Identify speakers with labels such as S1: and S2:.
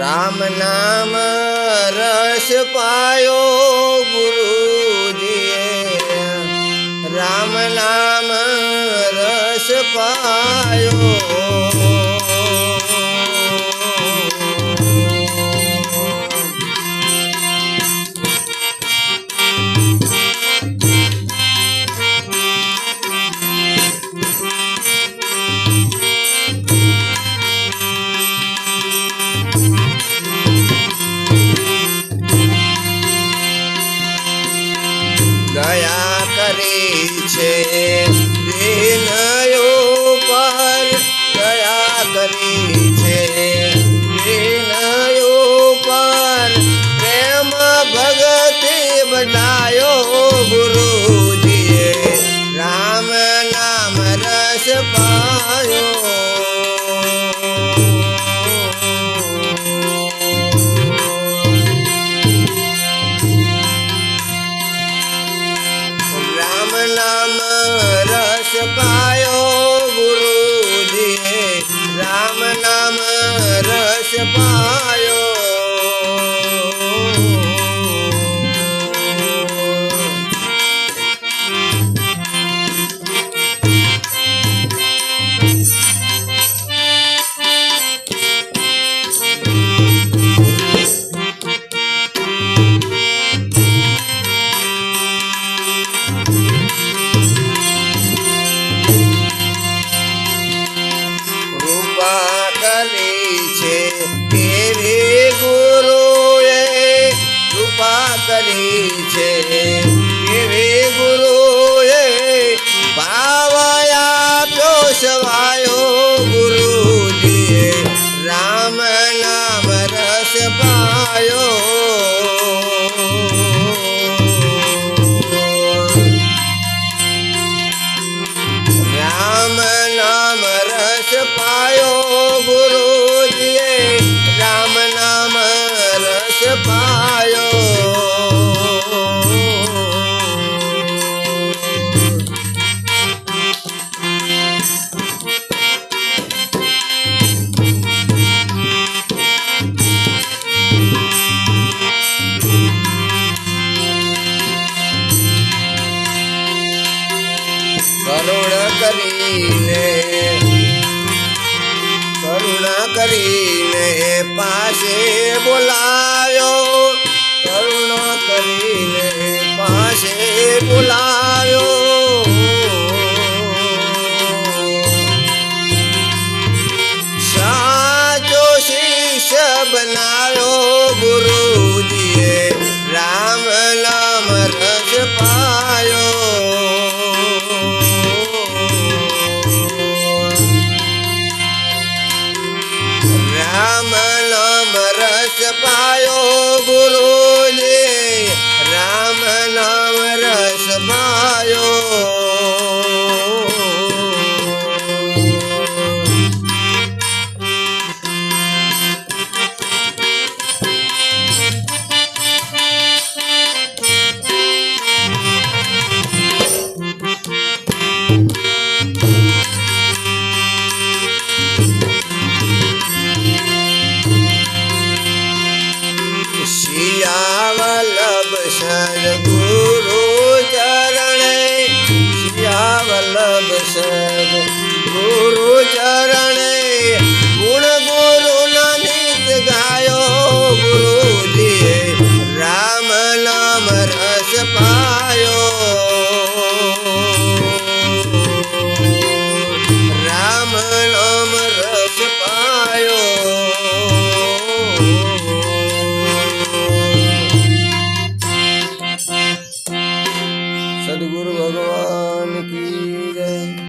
S1: રામ નામ રસ પાયો ગુરુજીએ. રામ નામ રસ પાયો દયા કરી છે. વિનયો નામ રસ પાયો ગુરુજીએ. રામ નામ રસ પાયો. કરી છે. ગુરુએ કરુણ કરીને કરુણા કરીને પાસે બોલાયો